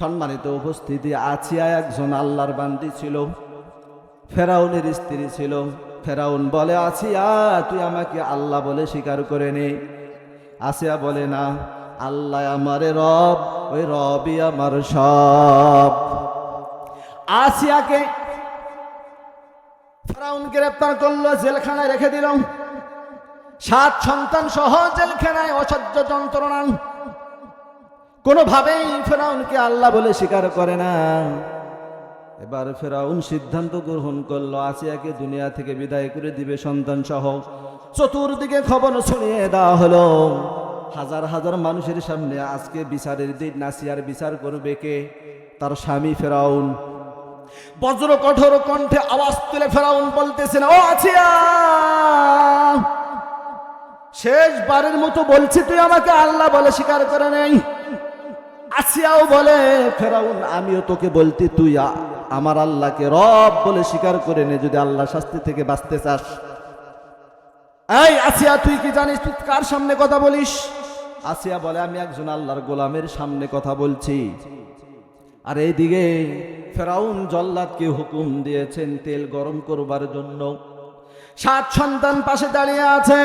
সম্মানিত উপস্থিতি, আছিয়া একজন আল্লাহর বান্দি ছিল, ফেরাউনের স্ত্রী ছিল। ফেরাউন বলে আসিয়া তুই আমাকে আল্লাহ বলে স্বীকার করে নে। আসিয়া বলে, না, আল্লাহ আমারে রব, ওই রবই আমার সব। আসিয়াকে ফেরাউন গ্রেপ্তার করল, জেলখানায় রেখে দিল। সাত সন্তান সহ জেলখানায় অসহ্য যন্ত্রণা। কোনোভাবেই ফেরাউনকে আল্লাহ বলে স্বীকার করে না। এবার ফেরাউন সিদ্ধান্ত গ্রহণ করল, আসিয়াকে দুনিয়া থেকে বিদায় করে দিবে সন্তান সহ চতুর্দিকে খবর ছড়িয়ে দেওয়া হলো। হাজার হাজার মানুষের সামনে আজকে বিচারের দিন, নাসিয়ার বিচার করবে কে? তার স্বামী ফেরাউন। বজ্র কঠোর কণ্ঠে আওয়াজ তুলে ফেরাউন বলতেছেন ও আছিয়া শেষবারের মতো বলছি, তুই আমাকে আল্লাহ বলে স্বীকার করে নেই। আসিয়াও বলে, ফেরাউন, আমিও তোকে বলতে তুই আমার আল্লাহকে রব বলে স্বীকার করে নে, যদি আল্লাহ শাস্তি থেকে বাঁচতে চাস। এই আসিয়া, তুই কি জানিস, তুই কার সামনে কথা বলিস? আসিয়া বলে, আমি একজন আল্লাহর গোলামের সামনে কথা বলছি। আর এইদিকে ফেরাউন জল্লাদকে হুকুম দিয়েছেন তেল গরম করবার জন্য। সাত সন্তান পাশে দাঁড়িয়ে আছে।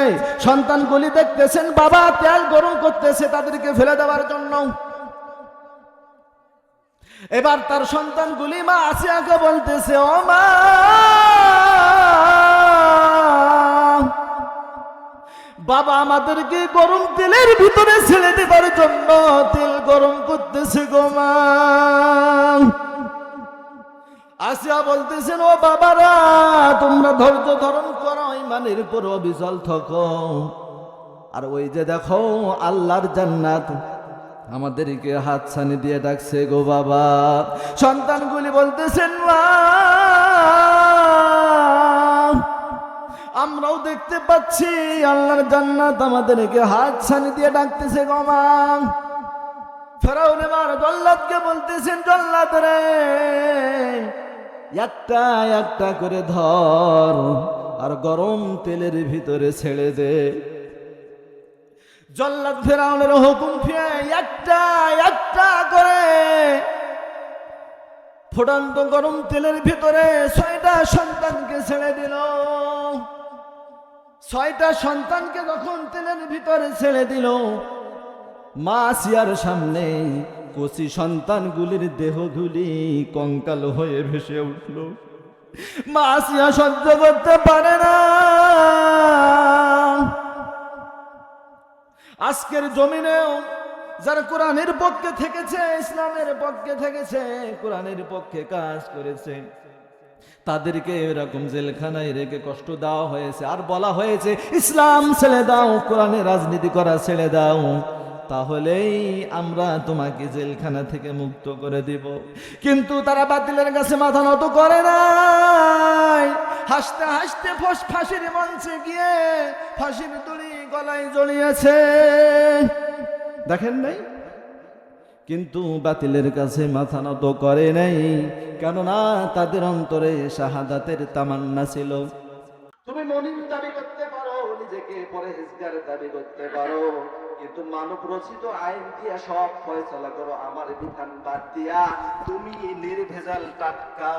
সন্তানগুলি দেখতেছেন, বাবা, তেল গরম করতেছে তাদেরকে ফেলে দেওয়ার জন্য। এবার তার সন্তানগুলি মা আসিয়াকে বলতেছে, ও মা! বাবা আমাদেরকে গরম তেলের ভিতরে ছেড়ে দেবার জন্য তেল গরম করতেছে গো মা। আসিয়া বলতেছেন, ও বাবারা, তোমরা ধৈর্য ধারণ করো ইমানের উপর অবিচল থাকো। আর ওই যে দেখো, আল্লাহর জান্নাত। আমাদেরকে হাত ছানি দিয়ে ডাকছে গো বাবা। সন্তানগুলি বলতেছেন আমরাও দেখতে পাচ্ছি আল্লাহর জান্নাত আমাদেরকে হাত ছানি দিয়ে ডাকতেছে গো মা। ফেরাউন জল্লাদকে বলতেছেন, জল্লাদ রে, একটা একটা করে ধর আর গরম তেলের ভিতরে ছেড়ে দে। জল্লাদ ফেরাউনের হুকুম একটা একটা করে। ফুটান্ত গরম তেলের ভিতরে ছয়টা সন্তানকে ছেড়ে দিল। ছয়টা সন্তানকে যখন তেলের ভিতরে ছেড়ে দিল, মা আসিয়ার সামনে কচি সন্তানগুলির দেহগুলি কঙ্কাল হয়ে ভেসে উঠল। মা আসিয়া সহ্য করতে পারে না। আজকের জমিনেও যারা কোরআনের পক্ষে থেকেছে, ইসলামের পক্ষে থেকেছে, কোরআনের পক্ষে কাজ করেছে। তাদেরকে এরকম জেলখানায় রেখে কষ্ট দেওয়া হয়েছে। আর বলা হয়েছে, ইসলাম ছেড়ে দাও, কোরআনে রাজনীতি করা ছেড়ে দাও। তাহলেই আমরা তোমাকে জেলখানা থেকে মুক্ত করে দিব। কিন্তু তারা বাতিলের কাছে মাথা নত করে নাই। হাসতে হাসতে ফস, ফাঁসির মঞ্চে গিয়ে ফাঁসির দড়ি গলায় জড়িয়েছে দেখেন নাই? কিন্তু বাতিলের কাছে মাথা নত করে নাই, কেননা তাদের অন্তরে শাহাদাতের তামান্না ছিল। তুমি মনির দাবি করতে পারো, নিজেকে পরেজগার দাবি করতে পারো, কিন্তু মানব রচিত আইন দিয়া সব ফয়সলা করো, আমার বিধান বাদ দিয়া। তুমি নির্ভেজাল টাটকা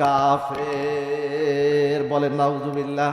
কাফের, বলেন নাউজুবিল্লাহ।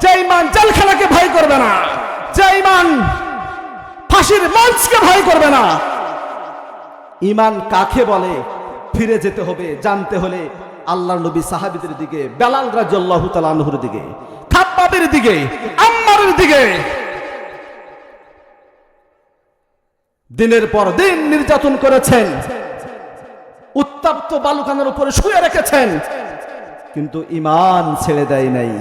যে ইমান জেলখানাকে ভয় করবে না যে ইমান ফাঁসির মঞ্চকে ভয় করবে না। ইমান কাকে বলে? ফিরে যেতে হবে, জানতে হলে আল্লাহ নবী সাহাবিদের দিকে, বেলাল তাআলা আনহুর দিকে খাব্বাবের দিকে, আম্মারের দিকে। দিনের পর দিন নির্যাতন করেছেন, উত্তপ্ত বালুকানের উপরে শুয়ে রেখেছেন, কিন্তু ইমান ছেড়ে দেয় নাই।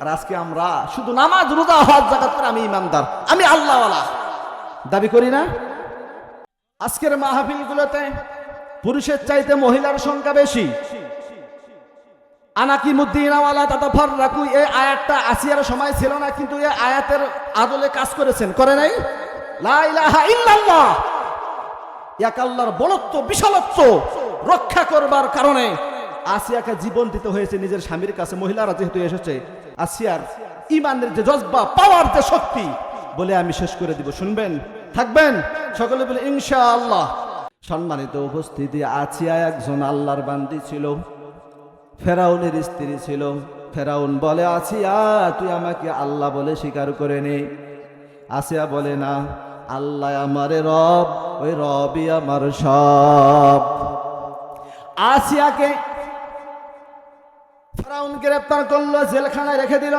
আর আজকে আমরা শুধু নামাজ, রোজা, হজ জাকাত করে আমি ইমানদার। আমি আল্লাহওয়ালা। দাবি করি না? আজকের মাহফিলগুলোতে পুরুষের চাইতে মহিলার সংখ্যা বেশি। আনাকি আনাকিমুদ্দিন আওয়ালা তাতাফার রাকু এই আয়াতটা আসিয়ার সময় ছিল না, কিন্তু এই আয়াতের আদলে কাজ করেছেন। করে নাই? লা ইলাহা ইল্লাল্লাহ! এক আল্লাহর বড়ত্ব বিশালত্ব রক্ষা করবার কারণে আসিয়াকে জীবন দিতে হয়েছে নিজের স্বামীর কাছে। মহিলারা যেহেতু এসেছে আসিয়ার ইমানের যে জজবা, পাওয়ার যে শক্তি, বলে আমি শেষ করে দিব। শুনবেন? থাকবেন? সকলে বলে, ইনশাআল্লাহ। সম্মানিত উপস্থিতি, আসিয়া একজন আল্লাহর বান্দি ছিল। ফেরাউনের স্ত্রী ছিল। ফেরাউন বলে, আসিয়া, তুই আমাকে আল্লাহ বলে স্বীকার করে নে। আসিয়া বলে, না, আল্লাহ আমারে রব, ওই রবই আমার সব। আসিয়াকে ফেরাউন গ্রেপ্তার করল, জেলখানায় রেখে দিল।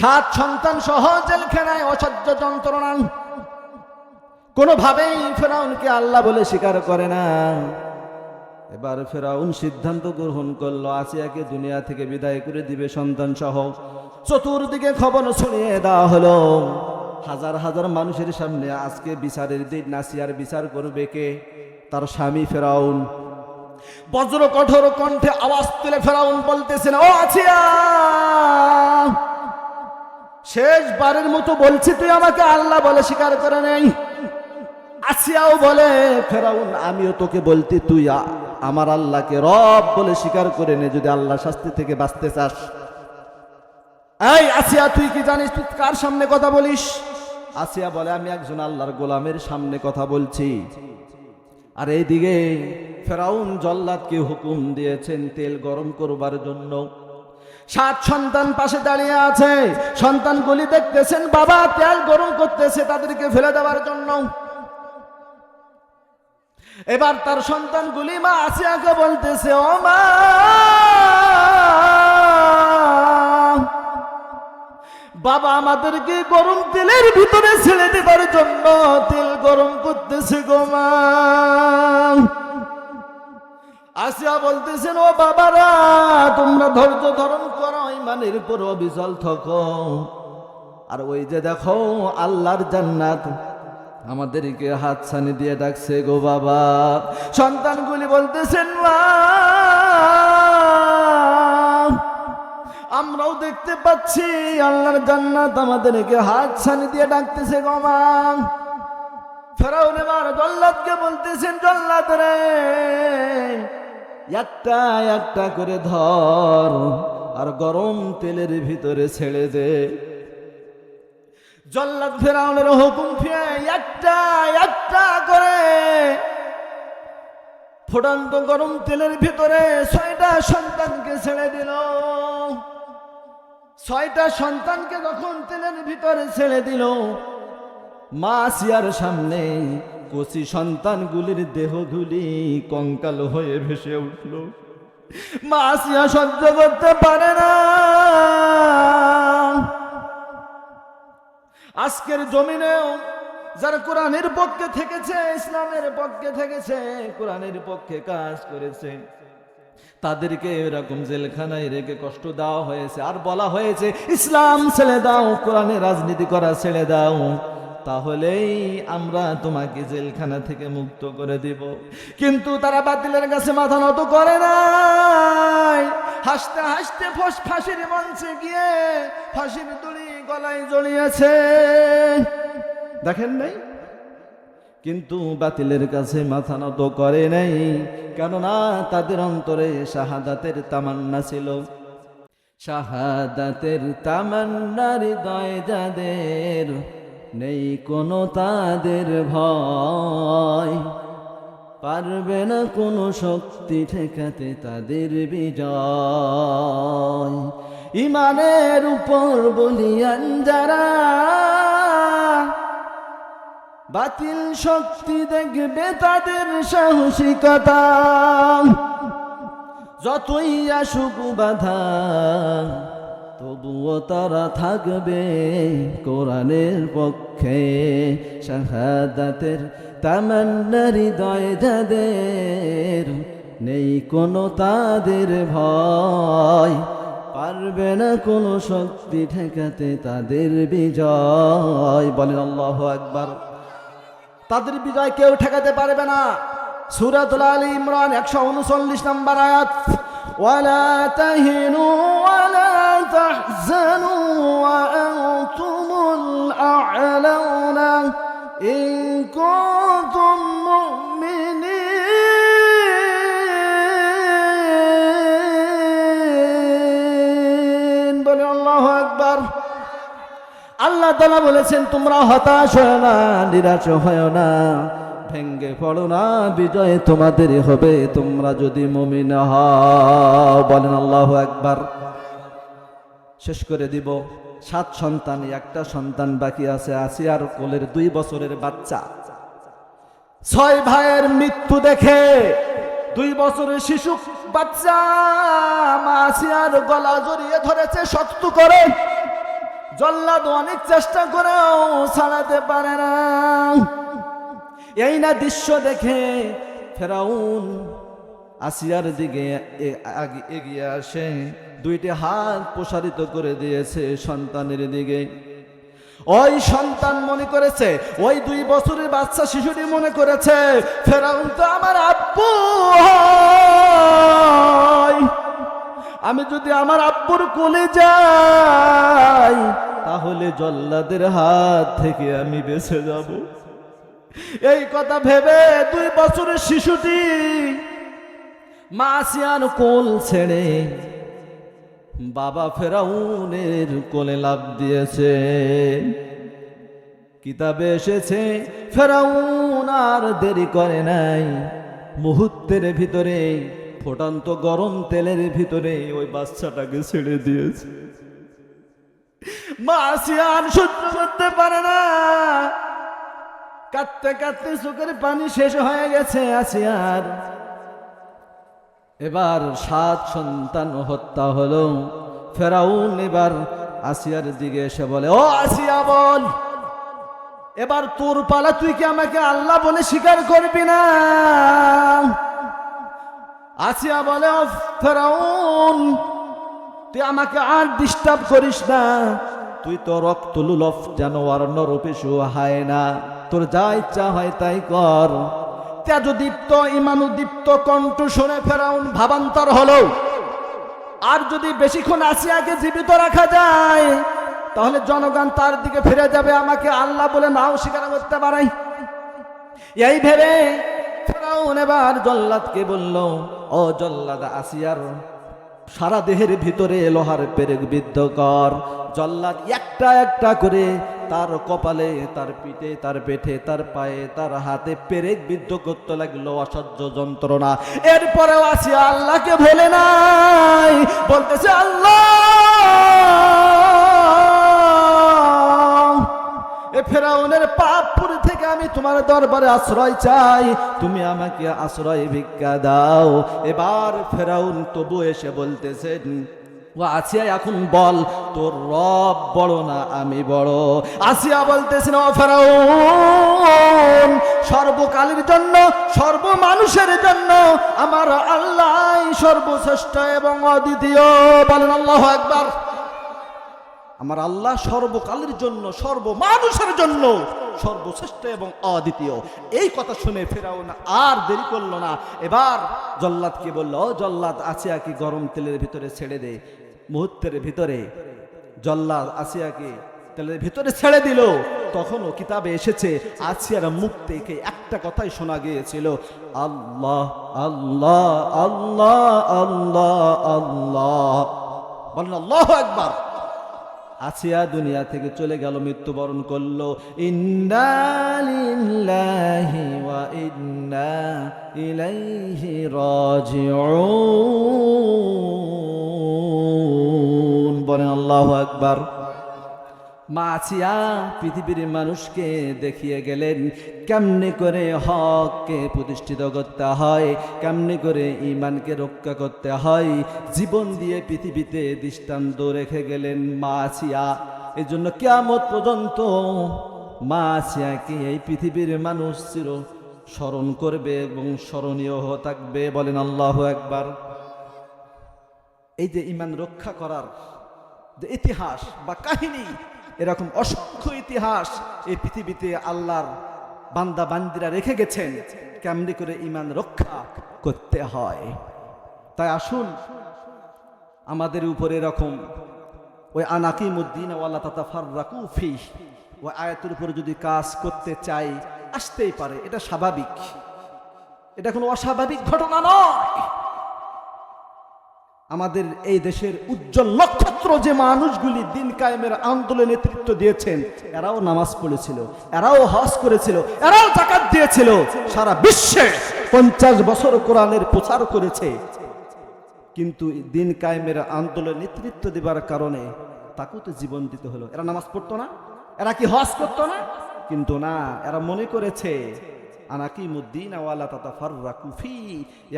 সাত সন্তান সহ জেলখানায় অসহ্য যন্ত্রণা। কোনোভাবেই ফেরাউনকে আল্লাহ বলে স্বীকার করে না। এবার ফেরাউন সিদ্ধান্ত গ্রহণ করল, আসিয়াকে দুনিয়া থেকে বিদায় করে দিবে সন্তান সহ। চতুর্দিকে খবর ছড়িয়ে দেওয়া হলো, হাজার হাজার মানুষের সামনে আজকে বিচারের দিন নাসিয়ার বিচার করবে কে? তার স্বামী ফেরাউন। বজ্র কঠোর কণ্ঠে আওয়াজ তুলে ফেরাউন বলতেছেন, ও আছিয়া! শেষবারের মতো বলছি, তুই আমাকে আল্লাহ বলে স্বীকার করে নেই। আসিয়াও বলে, ফেরাউন, আমিও তোকে বলতে, তুই আমার আল্লাহকে রব বলে স্বীকার করে নে, যদি আল্লাহ শাস্তি থেকে বাঁচতে চাস। এই আসিয়া তুই কি জানিস, তুই কার সামনে কথা বলিস? আসিয়া বলে, আমি একজন আল্লাহর গোলামের সামনে কথা বলছি। আর এইদিকে ফেরাউন জল্লাদকে হুকুম দিয়েছেন তেল গরম করবার জন্য। সাত সন্তান পাশে দাঁড়িয়ে আছে। সন্তানগুলি দেখতেছেন, বাবা, তেল গরম করতেছে তাদেরকে ফেলে দেওয়ার জন্য। এবার তার সন্তানগুলি মা আসিয়াকে বলতেছে, ও মা বাবা আমাদেরকে গরম তেলের ভিতরে ছেড়ে দেবার জন্য তেল গরম করতেছে গো মা। আসিয়া বলতেছেন, ও বাবারা, তোমরা ধৈর্য ধারণ করো ইমানের উপর অবিচল থাকো। আর ওই যে দেখো, আল্লাহর জান্নাত আমাদেরকে হাত ছানি দিয়ে ডাকছে গো বাবা। সন্তানগুলি বলতেছেন, মা আমরাও দেখতে পাচ্ছি, আল্লাহর জান্নাত আমাদেরকে হাত ছানি দিয়ে ডাকতেছে গো মা। ফেরাউন এবার জল্লাদকে বলতেছেন, জল্লাদ রে, একটা একটা করে ধর, আর গরম তেলের ভিতরে ছেড়ে দে। জল্লাদ ফেরাউনের হুকুম ফিরে, একটা একটা করে ফুটন্ত গরম তেলের ভিতরে ছয়টা সন্তানকে ছেড়ে দিল। ছয়টা সন্তানকে যখন তেলের ভিতরে ছেড়ে দিল, মা আসিয়ার সামনে কচি সন্তানগুলির দেহগুলি কঙ্কাল হয়ে ভেসে উঠল। মা আসিয়া সহ্য করতে পারে না। আজকের জমিনেও যারা কোরআনের পক্ষে থেকেছে, ইসলামের পক্ষে থেকেছে, কোরআনের পক্ষে কাজ করেছে। তাদেরকে এরকম জেলখানায় রেখে কষ্ট দেওয়া হয়েছে। আর বলা হয়েছে, ইসলাম ছেড়ে দাও, কোরআনে রাজনীতি করা ছেড়ে দাও। তাহলেই আমরা তোমাকে জেলখানা থেকে মুক্ত করে দিব। কিন্তু তারা বাতিলের কাছে মাথা নত করে নাই। হাসতে হাসতে ফস ফাঁসির মঞ্চে গিয়ে ফাঁসির দড়ি গলায় জড়িয়েছে দেখেন নাই? কিন্তু বাতিলের কাছে মাথা নত করে নাই, কেননা তাদের অন্তরে শাহাদাতের তামান্না ছিল। শাহাদাতের তামান্না হৃদয় যাদের নেই কোনো তাদের ভয়। পারবে না কোনো শক্তি ঠেকাতে তাদের বিজয়। ইমানের উপর বলিয়ান যারা বাতিল শক্তি দেখবে তাদের সাহসিকতা। যতই আসুক বাধা, তবুও তারা থাকবে কোরআনের পক্ষে। শাহাদাতের তামান্না হৃদয় যাদের নেই কোনো তাদের ভয়। পারবে না কোনো শক্তি ঠেকাতে তাদের বিজয়। বলেন আল্লাহ একবার তাদের বিজয় কেউ ঠেকাতে পারবে না। সুরাতুল আলী ইমরান একশো উনচল্লিশ নম্বর আয়াত, ওয়ালা ইন তালা বলেছেন, তোমরা হতাশ হয় না, নিরাশ হয় না। ভেঙ্গে পড়ো না, বিজয় তোমাদের হবে। তোমরা যদি মমিন বলেন আল্লাহ একবার শেষ করে দিব। সাত সন্তান, একটা সন্তান বাকি আছে, আসিয়ার কোলের দুই বছরের বাচ্চা। ছয় ভাইয়ের মৃত্যু দেখে দুই বছরের শিশু, বাচ্চা, মা আসিয়ার গলা জড়িয়ে ধরেছে, শক্ত করে। জল্লাদ অনেক চেষ্টা করেও ছাড়াতে পারে না। এই না দৃশ্য দেখে ফেরাউন আসিয়ার দিকে এগিয়ে আসে। দুইটি হাত প্রসারিত করে দিয়েছে সন্তানের দিকে। ওই সন্তান মনে করেছে, ওই দুই বছরের বাচ্চা শিশুটি মনে করেছে, ফেরাউন তো আমার আব্বু আমি যদি আমার আব্বুর কোলে যাই তাহলে জল্লাদের হাত থেকে আমি বেঁচে যাব। এই কথা ভেবে দুই বছরের শিশুটি মাসিয়ান কোল ছেড়ে বাবা ফেরাউনের কোলে লাভ দিয়েছে। কিতাবে এসেছে, ফেরাউন আর দেরি করে নাই। মুহূর্তের ভিতরে, ফোটান্ত গরম তেলের ভিতরে ওই বাচ্চাটাকে ছেড়ে দিয়েছে। মা আসিয়ান সহ্য করতে পারে না। কাঁদতে কাঁদতে চোখের পানি শেষ হয়ে গেছে আসিয়ার এবার সাত সন্তান হত্যা হলো। ফেরাউন এবার আসিয়ার দিকে এসে বলে, ও আসিয়া বল, এবার তোর পালা তুই কি আমাকে আল্লাহ বলে স্বীকার করবি না? আসিয়া বলে, ও ফেরাউন তুই আমাকে আর ডিস্টার্ব করিস না। তুই তো রক্তলুলফ জানোয়ার নরপেশু হায় না। তোর যা ইচ্ছা হয় তাই কর। তেজদীপ্ত ইমানুদীপ্ত কণ্ঠ শুনে ফেরাউন ভাবান্তর হলো। আর যদি বেশিক্ষণ আসিয়াকে জীবিত রাখা যায় তাহলে জনগণ তার দিকে ফিরে যাবে আমাকে আল্লাহ বলে নাও স্বীকার করতে পারে। এই ভেবে ফেরাউন এবার জল্লাদকে বলল ও জল্লাদ আসিয়ার সারা দেহের ভিতরে লোহার পেরেক বিদ্ধ কর। জল্লাদ একটা একটা করে তার কপালে, তার পিঠে, তার পেটে, তার পায়ে, তার হাতে পেরেক বিদ্ধ করতে লাগল অসহ্য যন্ত্রণা। এরপরেও আসিয়া আল্লাহকে ভোলে নাই। বলতেছে, আল্লাহ! এ ফেরাউনের থেকে আমি তোমার দরবারে আশ্রয় চাই। তুমি আমাকে আশ্রয় ভিক্ষা দাও। এবার ফেরাউন তবু এসে বলতেছেন আসিয়া এখন বল, তোর রব বড় না আমি বড়? আসিয়া বলতেছেন, ও ফেরাউন, সর্বকালের জন্য সর্ব মানুষের জন্য আমার আল্লাহ সর্বশ্রেষ্ঠ এবং অদ্বিতীয়। বলেন আল্লাহ একবার আমার আল্লাহ সর্বকালের জন্য সর্ব মানুষের জন্য, সর্বশ্রেষ্ঠ এবং অদ্বিতীয়। এই কথা শুনে ফেরাও না আর দেরি করল না। এবার জল্লাদকে বলল, "ও জল্লাদ, আসিয়াকে গরম তেলের ভিতরে ছেড়ে দে। মুহূর্তের ভিতরে জল্লাদ আসিয়াকে তেলের ভিতরে ছেড়ে দিল। তখনও কিতাবে এসেছে, আসিয়ার মুখ থেকে একটা কথাই শোনা গিয়েছিল, আল্লাহ আল্লাহ আল্লাহ আল্লাহ আল্লাহ। বলেন আল্লাহ একবার আসিয়া দুনিয়া থেকে চলে গেল মৃত্যুবরণ করল। ইন্না ইলাইহি বলেন আল্লাহ আকবার। মা আসিয়া পৃথিবীর মানুষকে দেখিয়ে গেলেন, কেমনে করে হককে প্রতিষ্ঠিত করতে হয়, কেমনে করে ইমানকে রক্ষা করতে হয়, জীবন দিয়ে পৃথিবীতে দৃষ্টান্ত রেখে গেলেন মা এই জন্য কেয়ামত পর্যন্ত মা এই পৃথিবীর মানুষ চির স্মরণ করবে এবং স্মরণীয় থাকবে, বলেন আল্লাহ একবার এই যে ইমান রক্ষা করার যে ইতিহাস বা কাহিনী এরকম অসংখ্য ইতিহাস এই পৃথিবীতে আল্লাহর বান্দা বান্দিরা রেখে গেছেন। কেমনি করে ইমান রক্ষা করতে হয়? তাই আসুন, আমাদের উপরে এরকম ওই আনাকিমুদ্দিন ওয়াল্লা তাতা ফাররাকু ওই আয়াতের উপরে যদি কাজ করতে চাই, আসতেই পারে। এটা স্বাভাবিক। এটা কোনো অস্বাভাবিক ঘটনা নয়। আমাদের এই দেশের উজ্জ্বল নক্ষত্র যে মানুষগুলি দিন কায়েমের আন্দোলনে নেতৃত্ব দিয়েছেন, এরাও নামাজ পড়েছিল, এরাও হজ করেছিল, এরাও জাকাত দিয়েছিল। সারা বিশ্বে পঞ্চাশ বছর কোরআনের প্রচার করেছে। কিন্তু দিন কায়েমের আন্দোলনে নেতৃত্ব দেবার কারণে তাকেও তো জীবন দিতে হলো। এরা নামাজ পড়তো না, এরা কি হজ করতো না? কিন্তু না, এরা মনে করেছে আনাকি মুদ্দিন আওয়ালা তাতা ফাররা কুফি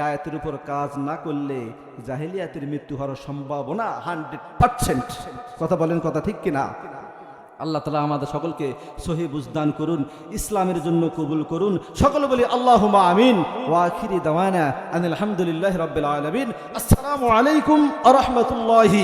আয়াতের উপর কাজ না করলে জাহিলিয়াতের মৃত্যু হওয়ার সম্ভাবনা হান্ড্রেড পার্সেন্ট। কথা বলেন কথা ঠিক কিনা? আল্লাহ তালা আমাদের সকলকে সহি বুজদান করুন, ইসলামের জন্য কবুল করুন। সকলে বলি আল্লাহ আমিন। ওয়াখিরি দাওয়ানা আলহামদুলিল্লাহ রবিল আলমিন। আসসালামু আলাইকুম আ রহমতুল্লাহি